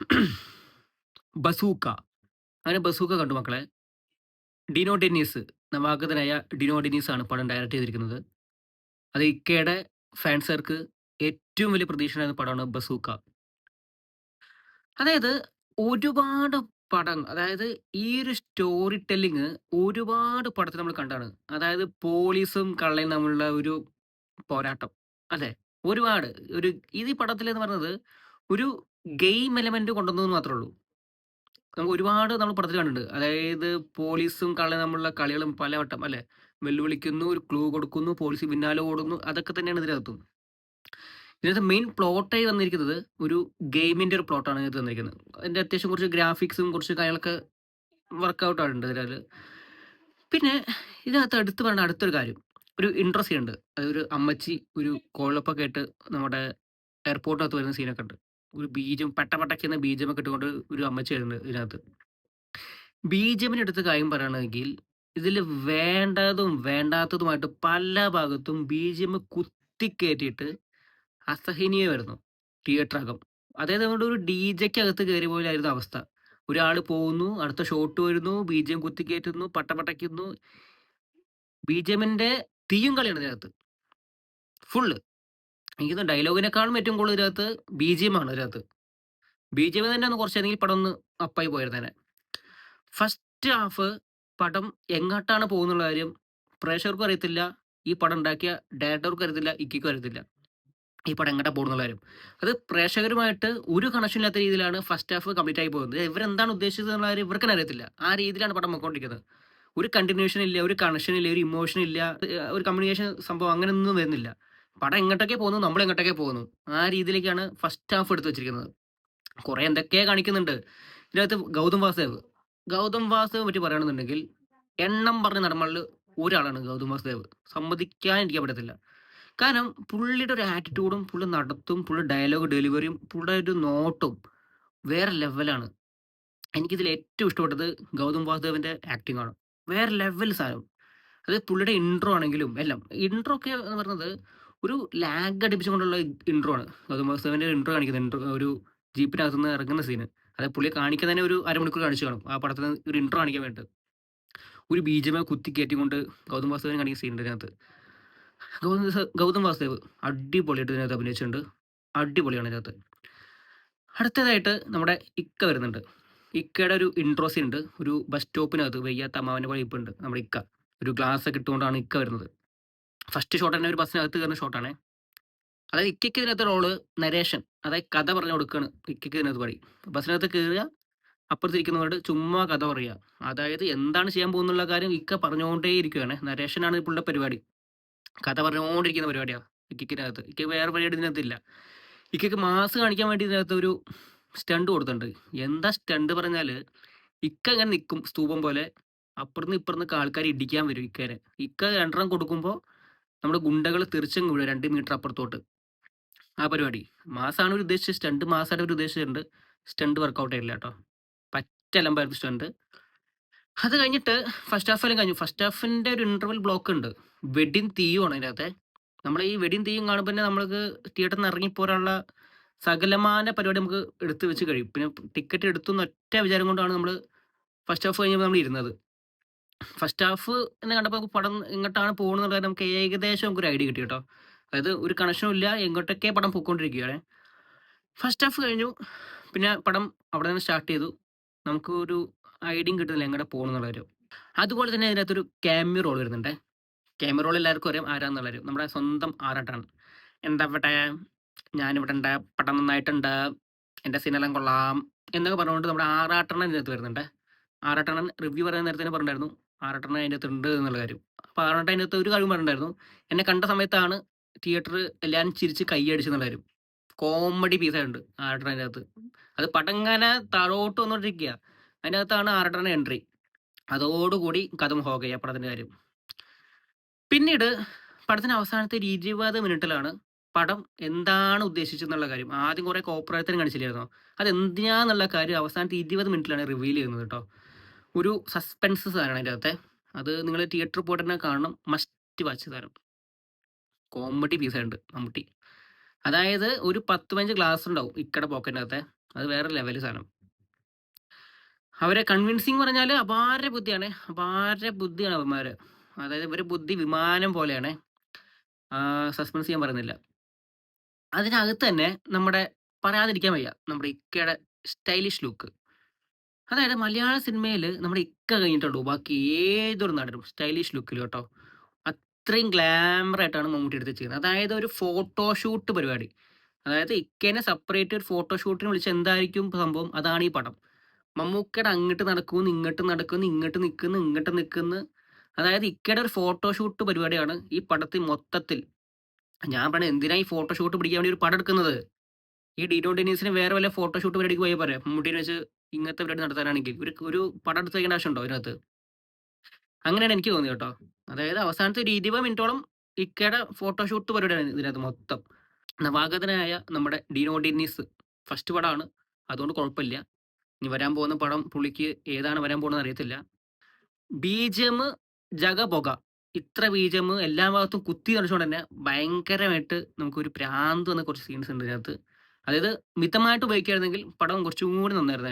Bazooka. അങ്ങനെ bazooka കണ്ടു മക്കളെ. ഡിനോ നവാഗതനായ ഡിനോഡിനീസ് ആണ് പടം ഡയറക്ട് ചെയ്തിരിക്കുന്നത്. അത് ഇക്കയുടെ ഫാൻസുകാർക്ക് ഏറ്റവും വലിയ പ്രതീക്ഷ പടമാണ് ബസൂക്ക. അതായത് ഒരുപാട് പടം അതായത് ഈ ഒരു സ്റ്റോറി ടെല്ലിങ് ഒരുപാട് പടത്തിൽ നമ്മൾ കണ്ടാണ്. അതായത് പോലീസും കള്ളയും തമ്മിലുള്ള ഒരു പോരാട്ടം അല്ലേ? ഒരുപാട്. ഒരു ഇത് ഈ പടത്തിൽ എന്ന് പറഞ്ഞത് ഒരു ഗെയിം എലമെന്റ് കൊണ്ടുവന്നതെന്ന് മാത്രമേ ഉള്ളൂ നമുക്ക് ഒരുപാട് നമ്മൾ പടത്തിൽ കണ്ടിട്ടുണ്ട്. അതായത് പോലീസും കളി തമ്മിലുള്ള കളികളും പലവട്ടം അല്ലെ? വെല്ലുവിളിക്കുന്നു ഒരു ക്ലൂ കൊടുക്കുന്നു പോലീസ് പിന്നാലെ ഓടുന്നു അതൊക്കെ തന്നെയാണ് ഇതിനകത്തും ഇതിനകത്ത് മെയിൻ പ്ലോട്ടായി വന്നിരിക്കുന്നത് ഒരു ഗെയിമിന്റെ ഒരു പ്ലോട്ടാണ് ഇതിനകത്ത് വന്നിരിക്കുന്നത്. അതിന്റെ അത്യാവശ്യം കുറച്ച് ഗ്രാഫിക്സും കുറച്ച് കാര്യങ്ങളൊക്കെ വർക്കൗട്ട് ആയിട്ടുണ്ട് ഇതിനകത്ത്. പിന്നെ ഇതിനകത്ത് അടുത്ത് പറയുന്ന അടുത്തൊരു കാര്യം. ഒരു ഇൻട്രസ്റ്റ് ഉണ്ട്. അതൊരു അമ്മച്ചി ഒരു കോളപ്പൊക്കെ ആയിട്ട് നമ്മുടെ എയർപോർട്ടിനകത്ത് വരുന്ന സീനൊക്കെ ഉണ്ട്. ഒരു ബീജം പട്ട പട്ടയ്ക്കുന്ന ബീജമൊക്കെ ഇട്ടുകൊണ്ട് ഒരു അമ്മച്ചി വരുന്നുണ്ട് ഇതിനകത്ത്. ബീജമിനെടുത്ത് കാര്യം പറയുകയാണെങ്കിൽ ഇതിൽ വേണ്ടതും വേണ്ടാത്തതുമായിട്ട് പല ഭാഗത്തും ബീജം കുത്തിക്കയറ്റിയിട്ട് അസഹനീയമായിരുന്നു തിയേറ്റർ അകം. അതായത് നമ്മുടെ ഒരു ഡി ജെക്ക് അകത്ത് കയറിയ പോലെ അവസ്ഥ. ഒരാൾ പോകുന്നു അടുത്ത ഷോട്ട് വരുന്നു ബീജം കുത്തിക്കയറ്റുന്നു പട്ടപട്ടയ്ക്കുന്നു ബീജമിന്റെ തീയും കളിയാണ് ഇതിനകത്ത്. ഫുള്ള്. എനിക്ക് ഡയലോഗിനെക്കാളും ഏറ്റവും കൂടുതൽ ഇതിനകത്ത് ബി ജി എം ആണ് ഇതിനകത്ത്. ബി ജി എം തന്നെ ഒന്ന് ഏതെങ്കിലും പടം ഒന്ന് അപ്പായി പോയിരുന്നേനെ. ഫസ്റ്റ് ഹാഫ് പടം എങ്ങോട്ടാണ് പോകുന്നുള്ള കാര്യം പ്രേക്ഷകർക്കും അറിയത്തില്ല ഈ പടം ഉണ്ടാക്കിയ ഡയറക്ടർക്കും അറിയത്തില്ല ഇക്കിക്കും അറിയത്തില്ല. ഈ പടം എങ്ങോട്ടാണ് പോകുന്നുള്ള കാര്യം. അത് പ്രേക്ഷകരുമായിട്ട് ഒരു കണക്ഷൻ ഇല്ലാത്ത രീതിയിലാണ് ഫസ്റ്റ് ഹാഫ് കംപ്ലീറ്റ് ആയി പോകുന്നത്. ഇവരെന്താണ് ഉദ്ദേശിച്ചത് എന്നുള്ള കാര്യം ഇവർക്കെന്നെ അറിയത്തില്ല. ആ രീതിയിലാണ് പടം പോയിക്കൊണ്ടിരിക്കുന്നത്. ഒരു കണ്ടിന്യൂഷൻ ഇല്ല ഒരു കണക്ഷൻ ഇല്ല ഒരു ഇമോഷൻ ഇല്ല ഒരു കമ്മ്യൂണിക്കേഷൻ സംഭവം അങ്ങനെയൊന്നും വരുന്നില്ല. പടം എങ്ങോട്ടൊക്കെ പോകുന്നു നമ്മൾ എങ്ങോട്ടൊക്കെ പോകുന്നു. ആ രീതിയിലേക്കാണ് ഫസ്റ്റ് ഹാഫ് എടുത്ത് വെച്ചിരിക്കുന്നത്. കുറെ എന്തൊക്കെ കാണിക്കുന്നുണ്ട്. ഇതിനകത്ത് ഗൗതം വാസുദേവ്. ഗൗതം വാസുദേവ് പറ്റി പറയുകയാണെന്നുണ്ടെങ്കിൽ എണ്ണം പറഞ്ഞ നടന്മാരിൽ ഒരാളാണ് ഗൗതം വാസുദേവ്. സമ്മതിക്കാൻ എനിക്ക് പറ്റത്തില്ല. കാരണം പുള്ളിയുടെ ഒരു ആറ്റിറ്റ്യൂഡും പുള്ളി നടത്തും പുള്ളി ഡയലോഗ് ഡെലിവറിയും പുള്ളിയുടെ ഒരു നോട്ടും വേറെ ലെവലാണ് എനിക്കിതിൽ ഏറ്റവും ഇഷ്ടപ്പെട്ടത് ഗൗതം വാസുദേവിന്റെ ആക്ടിംഗ് ആണ്. വേറെ ലെവൽ സാധനം അത് പുള്ളിയുടെ ഇൻട്രോ ആണെങ്കിലും എല്ലാം ഇൻട്രോ ഒക്കെ എന്ന് പറയുന്നത് ഒരു ലാഗ് അടിപ്പിച്ചുകൊണ്ടുള്ള ഇൻട്രോ ആണ്. ഗൗതം സെവന്റെ ഇൻട്രോ കാണിക്കുന്നത് ഇൻട്രോ ഒരു ജീപ്പിനകത്ത് നിന്ന് ഇറങ്ങുന്ന സീന് അത് പുള്ളിയെ കാണിക്കാൻ തന്നെ ഒരു അരമണിക്കൂർ കാണിച്ചു കാണും. ആ പടത്തിന് ഒരു ഇൻട്രോ കാണിക്കാൻ വേണ്ടിയിട്ട്. ഒരു ബീജമേ കുത്തി കയറ്റിക്കൊണ്ട് ഗൗതം വാസുദേവൻ കാണിക്കുന്ന സീനുണ്ട് ഇതിനകത്ത്. ഗൗതം ഗൗതം വാസുദേവ് അടിപൊളിയായിട്ട് ഇതിനകത്ത് അഭിനയിച്ചിട്ടുണ്ട്. അടിപൊളിയാണ് ഇതിനകത്ത്. അടുത്തതായിട്ട് നമ്മുടെ ഇക്ക വരുന്നുണ്ട്. ഇക്കയുടെ ഒരു ഇൻട്രോ സീൻ ഉണ്ട്. ഒരു ബസ് സ്റ്റോപ്പിനകത്ത് വയ്യാത്ത അമ്മാവന്റെ പോലെ ഇപ്പുണ്ട് നമ്മുടെ ഇക്ക. ഒരു ഗ്ലാസ് ഒക്കെ ഇട്ടുകൊണ്ടാണ് ഇക്ക വരുന്നത്. ഫസ്റ്റ് ഷോട്ട് തന്നെ ഒരു ബസ്സിനകത്ത് കയറുന്ന ഷോട്ടാണ്. അതായത് ഇക്കയ്ക്ക് ഇതിനകത്ത് റോൾ നരേഷൻ അതായത് കഥ പറഞ്ഞു കൊടുക്കുകയാണ് ഇക്കയ്ക്ക് ഇതിനകത്ത് പറയും ബസ്സിനകത്ത് കയറുക അപ്പുറത്തിരിക്കുന്നവരോട് ചുമ്മാ കഥ പറയുക. അതായത് എന്താണ് ചെയ്യാൻ പോകുന്നുള്ള കാര്യം ഇക്ക പറഞ്ഞുകൊണ്ടേ ഇരിക്കുകയാണ് നരേഷനാണ് ഇപ്പോഴത്തെ പരിപാടി. കഥ പറഞ്ഞുകൊണ്ടിരിക്കുന്ന പരിപാടിയാണ് ഇക്കിനകത്ത് ഇക്ക വേറെ പരിപാടി ഇതിനകത്തില്ല. ഇക്കയ്ക്ക് മാസ് കാണിക്കാൻ വേണ്ടി ഇതിനകത്ത് ഒരു സ്റ്റണ്ട് കൊടുത്തിട്ടുണ്ട്. എന്താ സ്റ്റണ്ട് പറഞ്ഞാൽ ഇക്ക ഇങ്ങനെ നിൽക്കും സ്തൂപം പോലെ. അപ്പുറന്ന് ഇപ്പുറന്ന് ആൾക്കാർ ഇടിക്കാൻ വരും ഇക്കരെ. ഇക്ക രണ്ടെണ്ണം കൊടുക്കുമ്പോൾ നമ്മുടെ ഗുണ്ടകൾ തിരിച്ചും വീഴും രണ്ട് മീറ്റർ അപ്പുറത്തോട്ട്. ആ പരിപാടി. മാസമാണ് ഒരു ഉദ്ദേശിച്ചത്. സ്റ്റണ്ട് മാസമായിട്ട് ഒരു ഉദ്ദേശിച്ചിട്ടുണ്ട്. സ്റ്റണ്ട് വർക്കൗട്ട് ആയില്ല കേട്ടോ. പറ്റലമ്പായിരുന്നു സ്റ്റണ്ട്. അത് കഴിഞ്ഞിട്ട് ഫസ്റ്റ് ഹാഫ് എല്ലാം കഴിഞ്ഞു. ഫസ്റ്റ് ഹാഫിന്റെ ഒരു ഇന്റർവൽ ബ്ലോക്ക് ഉണ്ട്. വെഡിങ് തീയുമാണ് അതിനകത്തെ. നമ്മൾ ഈ വെഡിങ് തീയും കാണുമ്പോൾ തന്നെ നമ്മൾക്ക് തിയേറ്ററിൽ നിന്ന് ഇറങ്ങി പോരാനുള്ള സകലമാന പരിപാടി നമുക്ക് എടുത്തു വെച്ച് കഴിയും. പിന്നെ ടിക്കറ്റ് എടുത്തു എന്നൊറ്റ വിചാരം കൊണ്ടാണ് നമ്മൾ ഫസ്റ്റ് ഹാഫ് കഴിഞ്ഞപ്പോൾ നമ്മൾ ഇരുന്നത്. ഫസ്റ്റ് ഹാഫ് എന്ന് കണ്ടപ്പോൾ നമുക്ക് പടം എങ്ങോട്ടാണ് പോകുന്നത് നമുക്ക് ഏകദേശം നമുക്ക് ഒരു ഐഡിയ കിട്ടി കേട്ടോ. അതായത് ഒരു കണക്ഷനും ഇല്ല എങ്ങോട്ടൊക്കെ പടം പോയിക്കൊണ്ടിരിക്കുകയാണ് ഫസ്റ്റ് ഹാഫ് കഴിഞ്ഞു. പിന്നെ പടം അവിടെ നിന്ന് സ്റ്റാർട്ട് ചെയ്തു. നമുക്ക് ഒരു ഐഡിയും കിട്ടുന്നില്ല എങ്ങോട്ട് പോകുന്നുള്ളൊരു അതുപോലെ തന്നെ അതിനകത്തൊരു ക്യാമ്യ റോൾ വരുന്നുണ്ട്. ക്യാമ്യ റോൾ എല്ലാവർക്കും അറിയാം ആരാന്നുള്ളൊരു നമ്മുടെ സ്വന്തം ആറാട്ടാണ് എന്താ ഇവിടെ ഞാനിവിടെ ഉണ്ട് പടം നന്നായിട്ടുണ്ട് എന്റെ സിനിമ കൊള്ളാം എന്നൊക്കെ പറഞ്ഞുകൊണ്ട് നമ്മുടെ ആറാട്ടണൻ ഇതിനകത്ത് വരുന്നുണ്ട്. ആറാട്ടണൻ റിവ്യൂ പറയുന്ന നേരത്തെ തന്നെ പറഞ്ഞിട്ടുണ്ടായിരുന്നു. ആറാട്ടണ്ണൻ അതിന്റെ അകത്ത് ഉണ്ട് എന്നുള്ള കാര്യം. അപ്പോൾ അതിന്റെ അകത്ത് ഒരു കാര്യം പറഞ്ഞിട്ടുണ്ടായിരുന്നു. എന്നെ കണ്ട സമയത്താണ് തിയേറ്റർ എല്ലാവരും ചിരിച്ച് കൈയടിച്ചെന്നുള്ള കാര്യം. കോമഡി പീസായിട്ടുണ്ട് ആറട്ടെണ്ണ അതിന്റെ അകത്ത്. അത് പടങ്ങന താഴോട്ട് വന്നോണ്ടിരിക്കുക അതിന്റെ അകത്താണ് ആറട്ടെണ്ണ എൻട്രി അതോടുകൂടി കഥം ഹോകയ പടത്തിന്റെ കാര്യം. പിന്നീട് പടത്തിന് അവസാനത്തെ ഒരു ഇരുപത് മിനിറ്റിലാണ് പടം എന്താണ് ഉദ്ദേശിച്ചെന്നുള്ള കാര്യം. ആദ്യം കുറേ കോപ്പറേറ്റത്തിന് കാണിച്ചില്ലായിരുന്നോ? അത് എന്തിനാന്നുള്ള കാര്യം അവസാനത്തെ ഇരുപത് മിനിറ്റിലാണ് റിവീൽ ചെയ്യുന്നത് കേട്ടോ ഒരു സസ്പെൻസ് സാധനമാണ് അതിന്റെ അകത്തെ അത് നിങ്ങൾ തിയേറ്ററിൽ പോയിട്ട് തന്നെ കാണണം മസ്റ്റ് വാച്ച് തരം കോമഡി പീസുണ്ട് മമ്മൂട്ടി അതായത് ഒരു പത്ത് പതിനഞ്ച് ഗ്ലാസ് ഉണ്ടാവും ഇക്കടെ പോക്കറ്റിനകത്തെ അത് വേറെ ലെവൽ സാധനം. അവരെ കൺവിൻസിങ് പറഞ്ഞാൽ അപാര ബുദ്ധിയാണ്. അപാര ബുദ്ധിയാണ് അവന്മാർ അതായത് ഇവരെ ബുദ്ധി വിമാനം പോലെയാണ് സസ്പെൻസ് ചെയ്യാൻ പറയുന്നില്ല. അതിനകത്ത് തന്നെ നമ്മുടെ പറയാതിരിക്കാൻ വയ്യ. നമ്മുടെ ഇക്കയുടെ സ്റ്റൈലിഷ് ലുക്ക്. അതായത് മലയാള സിനിമയിൽ നമ്മുടെ ഇക്ക കഴിഞ്ഞിട്ടുള്ളൂ. ബാക്കി ഏതൊരു നടനും സ്റ്റൈലിഷ് ലുക്കിൽ കേട്ടോ. അത്രയും ഗ്ലാമറായിട്ടാണ് മമ്മൂട്ടി എടുത്ത് ചെയ്യുന്നത് അതായത് ഒരു ഫോട്ടോഷൂട്ട് പരിപാടി. അതായത് ഇക്കേനെ സെപ്പറേറ്റ് ഒരു ഫോട്ടോഷൂട്ടിന് വിളിച്ച് എന്തായിരിക്കും സംഭവം? അതാണ് ഈ പടം. മമ്മൂക്കയുടെ അങ്ങോട്ട് നടക്കുന്നു, ഇങ്ങോട്ട് നടക്കുന്നു, ഇങ്ങോട്ട് നിൽക്കുന്നു ഇങ്ങോട്ട് നിൽക്കുന്നു അതായത് ഇക്കയുടെ ഒരു ഫോട്ടോഷൂട്ട് പരിപാടിയാണ് ഈ പടത്തിൽ മൊത്തത്തിൽ. ഞാൻ പറഞ്ഞത് എന്തിനാണ് ഈ ഫോട്ടോഷൂട്ട് പിടിക്കാൻ വേണ്ടി ഒരു പടം എടുക്കുന്നത്? ഈ ഡിനോ ഡെനീസിന് വേറെ വല്ല ഫോട്ടോഷൂട്ട് പരിപാടിക്ക് പോയി പറയാം മമ്മൂട്ടിനെ വെച്ച് ഇങ്ങനത്തെ പരിപാടി നടത്താനാണെങ്കിൽ. ഒരു ഒരു പടം എടുത്ത് വെക്കേണ്ട ആവശ്യമുണ്ടോ ഇതിനകത്ത്? അങ്ങനെയാണ് എനിക്ക് തോന്നിയത് കേട്ടോ. അതായത് അവസാനത്തെ ഒരു 20 മിനിറ്റോളം ഇക്കയുടെ ഫോട്ടോഷൂട്ട് പരിപാടിയാണ് ഇതിനകത്ത് മൊത്തം. നവാഗതനായ നമ്മുടെ ഡിനോ ഡെനീസ് ഫസ്റ്റ് പടമാണ്. അതുകൊണ്ട് കുഴപ്പമില്ല. ഇനി വരാൻ പോകുന്ന പടം പുള്ളിക്ക് ഏതാണ് വരാൻ പോകുന്നത് അറിയത്തില്ല. ബീജം ജഗ പുക ഇത്ര ബീജം എല്ലാ ഭാഗത്തും കുത്തി നിറച്ചുകൊണ്ട് തന്നെ ഭയങ്കരമായിട്ട് നമുക്കൊരു പ്രാന്ത് വന്ന കുറച്ച് സീൻസ് ഉണ്ട് ഇതിനകത്ത്. അതായത് മിതമായിട്ട് ഉപയോഗിക്കുകയായിരുന്നെങ്കിൽ പടം കുറച്ചും കൂടി നന്നായിരുന്നേനെ.